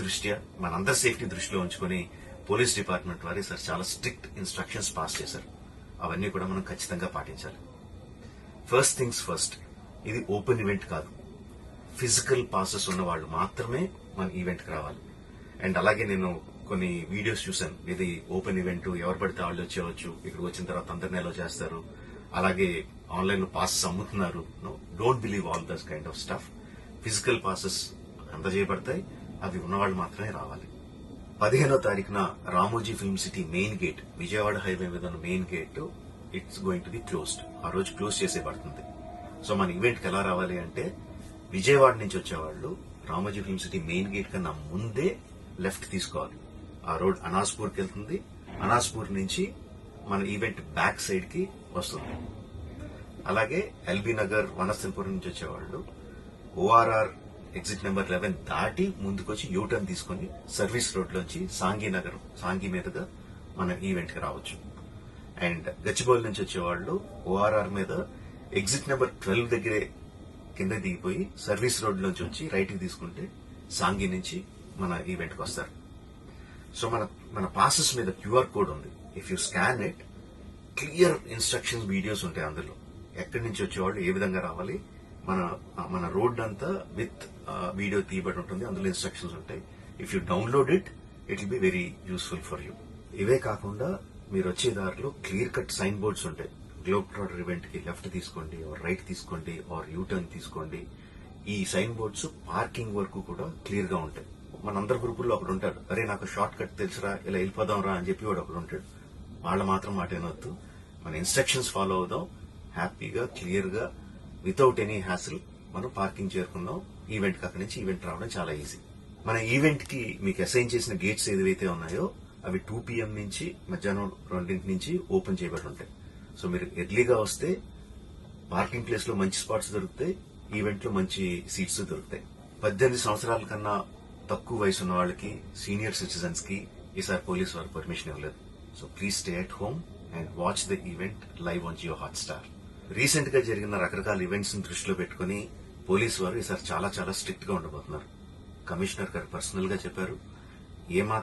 దృష్ట్యా మనందరి సేఫ్టీ దృష్టిలో ఉంచుకొని పోలీస్ డిపార్ట్మెంట్ వారి సార్ చాలా స్ట్రిక్ట్ ఇన్స్ట్రక్షన్స్ పాస్ చేశారు. అవన్నీ కూడా మనం ఖచ్చితంగా పాటించాలి. ఫస్ట్ థింగ్స్ ఫస్ట్ ఇది ఓపెన్ ఈవెంట్ కాదు. ఫిజికల్ పాసెస్ ఉన్న వాళ్ళు మాత్రమే మన ఈవెంట్కి రావాలి. అండ్ అలాగే నేను కొన్ని వీడియోస్ చూశాను. ఇది ఓపెన్ ఈవెంట్ ఎవరు పడితే వాళ్ళు వచ్చేవచ్చు ఇక్కడ వచ్చిన తర్వాత అందరిని ఎలా చేస్తారు. అలాగే ఆన్లైన్లో పాసెస్ అమ్ముతున్నారు don't believe all this kind of stuff physical passes అందజేయబడతాయి అవి ఉన్నవాళ్ళు మాత్రమే రావాలి. పదిహేనో తారీఖున Ramoji film city main gate Vijayawada highway మీద ఉన్న main gate it's going to be closed ఆ రోజు క్లోజ్ చేసేయబడుతుంది. సో మన ఈవెంట్కి ఎలా రావాలి అంటే విజయవాడ నుంచి వచ్చేవాళ్ళు Ramoji film city main gate కన్నా ముందే లెఫ్ట్ తీసుకోవాలి. ఆ రోడ్ అనాస్పూర్కి వెళ్తుంది. అనాస్పూర్ నుంచి మన ఈవెంట్ బ్యాక్ సైడ్కి వస్తుంది. అలాగే ఎల్బీ నగర్ వనస్థలపురం నుంచి వచ్చేవాళ్ళు ఓఆర్ఆర్ ఎగ్జిట్ నెంబర్ లెవెన్ దాటి ముందుకొచ్చి యూటర్న్ తీసుకొని సర్వీస్ రోడ్ సాంగీనగర్ సాంగి మీదుగా మన ఈవెంట్కి రావచ్చు. అండ్ గచ్చిబౌలి నుంచి వచ్చేవాళ్ళు ఓఆర్ఆర్ మీద ఎగ్జిట్ నెంబర్ ట్వెల్వ్ దగ్గరే కింద దిగిపోయి సర్వీస్ రోడ్ నుంచి వచ్చి రైట్కి తీసుకుంటే సాంగి నుంచి మన ఈవెంట్కి వస్తారు. సో మన మన పాసెస్ మీద క్యూఆర్ కోడ్ ఉంది. If you scan it clear instructions videos ఉంటాయి అందులో. ఎక్కడి నుంచి వచ్చేవాళ్ళు ఏ విధంగా రావాలి మన మన రోడ్ అంతా విత్ వీడియో తీయబడి ఉంటుంది. అందులో ఇన్స్ట్రక్షన్స్ ఉంటాయి. If you download it it will be very useful for you ఇవే కాకుండా మీరు వచ్చే దారిలో క్లియర్ కట్ సైన్ బోర్డ్స్ ఉంటాయి. గ్లోబ్ ట్రాటర్ ఈవెంట్కి లెఫ్ట్ తీసుకోండి ఆర్ రైట్ తీసుకోండి ఆర్ యూ టర్న్ తీసుకోండి. ఈ సైన్ బోర్డ్స్ పార్కింగ్ వరకు కూడా క్లియర్గా ఉంటాయి. మనందరి గ్రూపుల్లో ఒకడు ఉంటాడు. అరే నాకు షార్ట్ కట్ తెలుసురా ఇలా వెళ్ళిపోదాం రా అని చెప్పి వాడు ఒకడు ఉంటాడు. వాళ్ళు మాత్రం మాట వినొద్దు మన ఇన్స్ట్రక్షన్స్ ఫాలో అవుదాం. హ్యాపీగా క్లియర్గా వితౌట్ ఎనీ హ్యాసిల్ మనం పార్కింగ్ చేరుకున్నాం. ఈవెంట్కి అక్కడి నుంచి ఈవెంట్ రావడం చాలా ఈజీ మన ఈవెంట్కి మీకు అసైన్ చేసిన గేట్స్ ఏదైతే ఉన్నాయో అవి టూ పిఎం నుంచి మధ్యాహ్నం రెండింటి నుంచి ఓపెన్ చేయబడి ఉంటాయి. సో మీరు ఎర్లీగా వస్తే పార్కింగ్ ప్లేస్లో మంచి స్పాట్స్ దొరుకుతాయి ఈవెంట్లో మంచి సీట్స్ దొరుకుతాయి. పద్దెనిమిది సంవత్సరాల కన్నా తక్కువ వయసు ఉన్న వాళ్ళకి సీనియర్ సిటిజన్స్కి ఈసారి పోలీస్ వారు పర్మిషన్ ఇవ్వలేదు. So please stay at home and watch the event live on Jio Hotstar రీసెంట్గా జరిగిన రకరకాల ఈవెంట్స్ని దృష్టిలో పెట్టుకుని పోలీస్ వారు ఈసారి చాలా చాలా స్ట్రిక్ట్గా ఉండబోతున్నారు. కమిషనర్ గారు పర్సనల్గా చెప్పారు. ఏమాత్రం